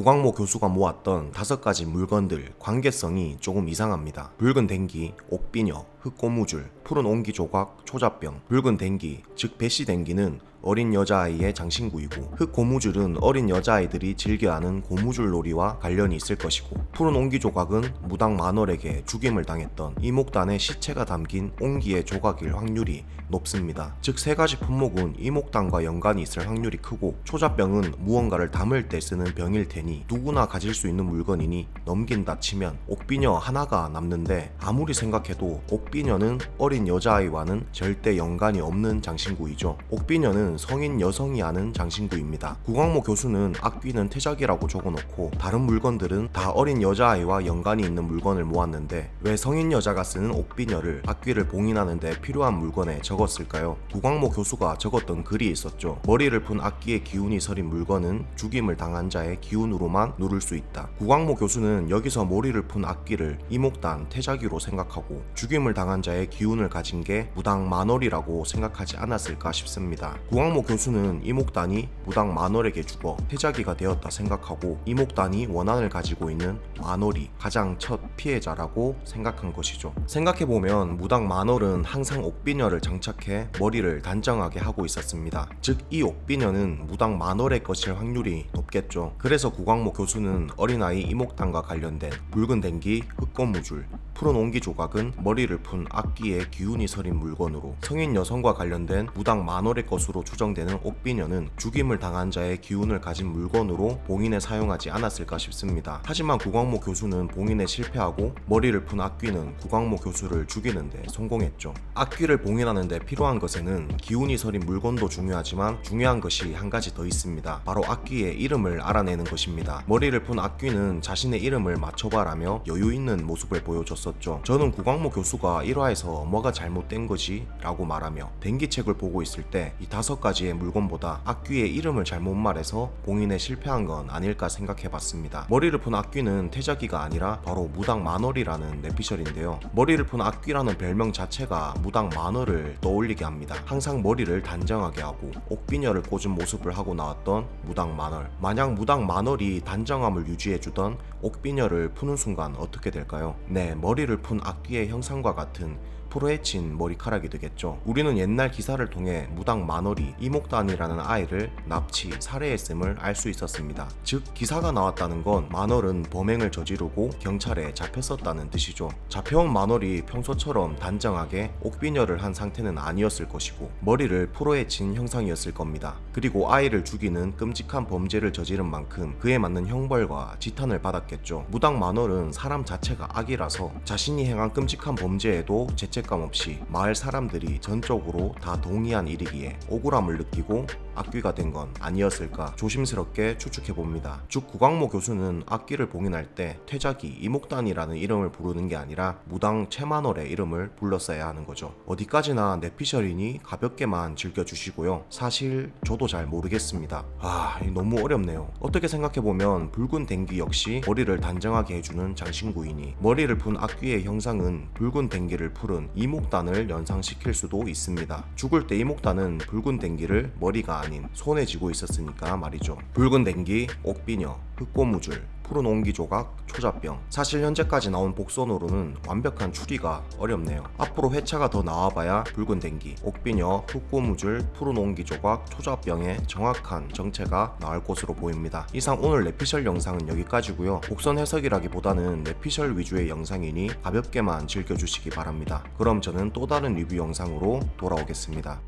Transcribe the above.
구광모 교수가 모았던 다섯 가지 물건들 관계성이 조금 이상합니다. 붉은 댕기, 옥비녀, 흑고무줄, 푸른 옹기 조각, 초자병, 붉은 댕기, 즉 배씨 댕기는 어린 여자아이의 장신구이고 흑고무줄은 어린 여자아이들이 즐겨하는 고무줄 놀이와 관련이 있을 것이고 푸른 옹기 조각은 무당 만월에게 죽임을 당했던 이목단의 시체가 담긴 옹기의 조각일 확률이 높습니다. 즉 세 가지 품목은 이목단과 연관이 있을 확률이 크고 초자병은 무언가를 담을 때 쓰는 병일 테니 누구나 가질 수 있는 물건이니 넘긴다 치면 옥비녀 하나가 남는데 아무리 생각해도 옥 비녀는 어린 여자아이와는 절대 연관이 없는 장신구이죠. 옥비녀는 성인 여성이 하는 장신구입니다. 구광모 교수는 악귀는 태작이라고 적어놓고 다른 물건들은 다 어린 여자아이와 연관이 있는 물건을 모았는데 왜 성인 여자가 쓰는 옥비녀를 악귀를 봉인하는데 필요한 물건에 적었을까요? 구광모 교수가 적었던 글이 있었죠. 머리를 푼 악기의 기운이 서린 물건은 죽임을 당한 자의 기운으로만 누를 수 있다. 구광모 교수는 여기서 머리를 푼 악기를 이목단 태자기로 생각하고 죽임을 당한 자의 기운을 가진 게 무당 만월이라고 생각하지 않았을까 싶습니다. 구광모 교수는 이목단이 무당 만월에게 죽어 태자기가 되었다 생각하고 이목단이 원한을 가지고 있는 만월이 가장 첫 피해자라고 생각한 것이죠. 생각해보면 무당 만월은 항상 옥비녀를 장착해 머리를 단정하게 하고 있었습니다. 즉 이 옥비녀는 무당 만월의 것일 확률이 높겠죠. 그래서 구광모 교수는 어린아이 이목단과 관련된 붉은 댕기, 흑 고무줄, 푸른 옹기 조각은 머리를 푼 악기의 기운이 서린 물건으로 성인 여성과 관련된 무당 만월의 것으로 추정되는 옥비녀는 죽임을 당한 자의 기운을 가진 물건으로 봉인에 사용하지 않았을까 싶습니다. 하지만 구광모 교수는 봉인에 실패하고 머리를 푼 악귀는 구광모 교수를 죽이는데 성공했죠. 악귀를 봉인하는데 필요한 것에는 기운이 서린 물건도 중요하지만 중요한 것이 한 가지 더 있습니다. 바로 악귀의 이름을 알아내는 것입니다. 머리를 푼 악귀는 자신의 이름을 맞춰봐라며 여유 있는 모습을 보여줬었죠. 저는 구광모 교수가 1화에서 뭐가 잘못된 거지? 라고 말하며 den기책을 보고 있을 때 이 다섯 가지의 물건보다 악귀의 이름을 잘못 말해서 봉인에 실패한 건 아닐까 생각해봤습니다. 머리를 푼 악귀는 태자기가 아니라 바로 무당 만월이라는 내피셜인데요. 머리를 푼 악귀라는 별명 자체가 무당 만월을 떠올리게 합니다. 항상 머리를 단정하게 하고 옥비녀를 꽂은 모습을 하고 나왔던 무당 만월. 만약 무당 만월이 단정함을 유지해주던 옥비녀를 푸는 순간 어떻게 될까요? 네, 머리를 푼 악귀의 형상과 같은 프로헤친 머리카락이 되겠죠. 우리는 옛날 기사를 통해 무당 만월이 이목단이라는 아이를 납치, 살해했음을 알 수 있었습니다. 즉, 기사가 나왔다는 건 만월은 범행을 저지르고 경찰에 잡혔었다는 뜻이죠. 잡혀온 만월이 평소처럼 단정하게 옥비녀를 한 상태는 아니었을 것이고 머리를 프로헤친 형상이었을 겁니다. 그리고 아이를 죽이는 끔찍한 범죄를 저지른 만큼 그에 맞는 형벌과 지탄을 받았겠죠. 무당 만월은 사람 자체가 악이라서 자신이 행한 끔찍한 범죄에도 죄책감 없이 마을 사람들이 전적으로 다 동의한 일이기에 억울함을 느끼고 악귀가 된 건 아니었을까 조심스럽게 추측해 봅니다. 즉 구광모 교수는 악귀를 봉인할 때 퇴자기 이목단이라는 이름을 부르는 게 아니라 무당 채만월의 이름을 불렀어야 하는 거죠. 어디까지나 내피셜이니 가볍게만 즐겨주시고요. 사실 저도 잘 모르겠습니다. 아 너무 어렵네요. 어떻게 생각해 보면 붉은 댕기 역시 머리를 단정하게 해주는 장신구이니 머리를 푼 악귀의 형상은 붉은 댕기를 푸른 이목단을 연상시킬 수도 있습니다. 죽을 때 이목단은 붉은 댕기를 머리가 아닌 손에 쥐고 있었으니까 말이죠. 붉은 댕기, 옥비녀, 흑고무줄, 푸른 옹기 조각, 초자병. 사실 현재까지 나온 복선으로는 완벽한 추리가 어렵네요. 앞으로 회차가 더 나와봐야 붉은 댕기, 옥비녀, 흑고무줄, 푸른 옹기 조각, 초자병의 정확한 정체가 나올 것으로 보입니다. 이상 오늘 내피셜 영상은 여기까지고요. 복선 해석이라기보다는 내피셜 위주의 영상이니 가볍게만 즐겨주시기 바랍니다. 그럼 저는 또 다른 리뷰 영상으로 돌아오겠습니다.